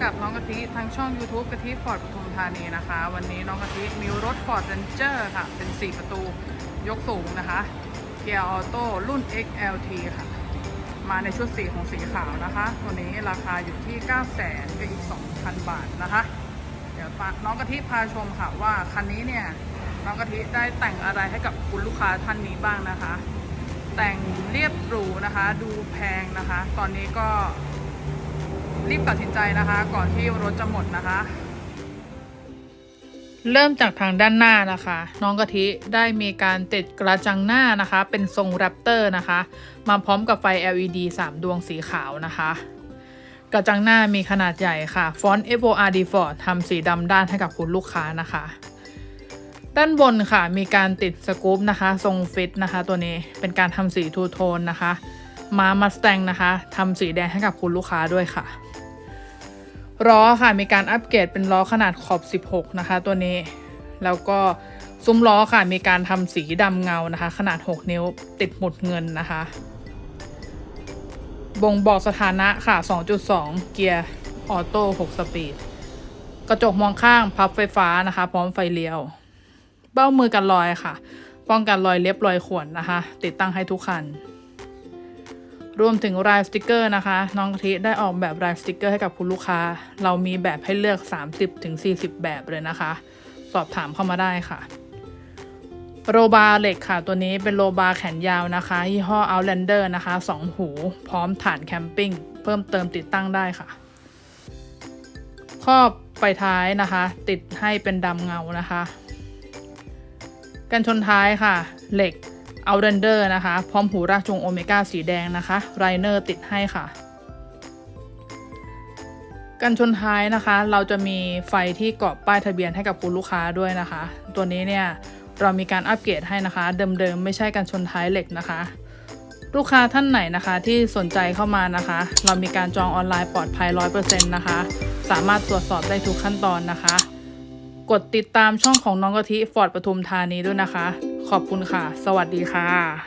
กับน้องกะทิทางช่อง YouTube กะทิฟอร์ดปทุมธานีนะคะ วันนี้น้องกะทิมีรถฟอร์ดเรนเจอร์ค่ะ เป็น 4 ประตูยกสูงนะคะเกียร์ออโต้รุ่น XLT ค่ะ มาในชุดสีของสีขาวนะคะ ตัวนี้ราคาอยู่ที่ 9 0 0 0 0กับอีก 2,000 บาทนะคะ เดี๋ยวน้องกะทิพาชมค่ะว่าคันนี้เนี่ยน้องกะทิได้แต่งอะไรให้กับคุณลูกค้าท่านนี้บ้างนะคะ แต่งเรียบหรูนะคะ ดูแพงนะคะ ตอนนี้ก็ รีบตัดสินใจนะคะ ก่อนที่รถจะหมดนะคะ เริ่มจากทางด้านหน้านะคะ น้องกะทิได้มีการติดกระจังหน้านะคะ เป็นทรงแรปเตอร์นะคะ มาพร้อมกับไฟ LED 3 ดวงสีขาวนะคะ กระจังหน้ามีขนาดใหญ่ค่ะ ฟอนต์ FOR Default ทำสีดำด้านให้กับคุณลูกค้านะคะด้านบนค่ะมีการติดสกู๊ปนะคะ ทรงฟิตนะคะ ตัวนี้เป็นการทำสีทูโทนนะคะ มามาส t ตงนะคะทำสีแดงให้กับคุณลูกค้าด้วยค่ะล้อค่ะมีการอัปเกรดเป็นล้อขนาดขอบ 16 นะคะ ตัวนี้ แล้วก็ซุ้มล้อค่ะมีการทำสีดำเงานะคะ ขนาด 6 นิ้วติดหมุดเงินนะคะ บ่งบอกสถานะค่ะ 2.2 เกียร์ออโต้ 6 สปีด กระจกมองข้างพับไฟฟ้านะคะ พร้อมไฟเลี้ยว เบ้ามือกันรอยค่ะ ป้องกันรอยเล็บรอยข่วนนะคะ ติดตั้งให้ทุกคัน รวมถึงรายสติกเกอร์นะคะ น้องกะทิได้ออกแบบรายสติกเกอร์ให้กับคุณลูกค้า เรามีแบบให้เลือก 30-40 แบบเลยนะคะ สอบถามเข้ามาได้ค่ะ โรบาร์เหล็กค่ะ ตัวนี้เป็นโรบาร์แขนยาวนะคะยี่ห้อ Outlander นะคะ 2 หู พร้อมฐานแคมปิ้ง เพิ่มเติมติดตั้งได้ค่ะ ครอบไฟท้ายนะคะ ติดให้เป็นดำเงานะคะ กันชนท้ายค่ะ เหล็ก เอาเรนเดอร์นะคะ พร้อมหูรากจงโอเมก้าสีแดงนะคะ ไรเนอร์ติดให้ค่ะ กันชนท้ายนะคะ เราจะมีไฟที่เกาะป้ายทะเบียนให้กับคุณลูกค้าด้วยนะคะ ตัวนี้เนี่ยเรามีการอัปเกรดให้นะคะ เดิมๆไม่ใช่กันชนท้ายเหล็กนะคะ ลูกค้าท่านไหนนะคะที่สนใจเข้ามานะคะ เรามีการจองออนไลน์ปลอดภัย 100%นะคะ สามารถตรวจสอบได้ทุกขั้นตอนนะคะ กดติดตามช่องของน้องกะทิฟอร์ดปทุมธานีด้วยนะคะ ขอบคุณค่ะ สวัสดีค่ะ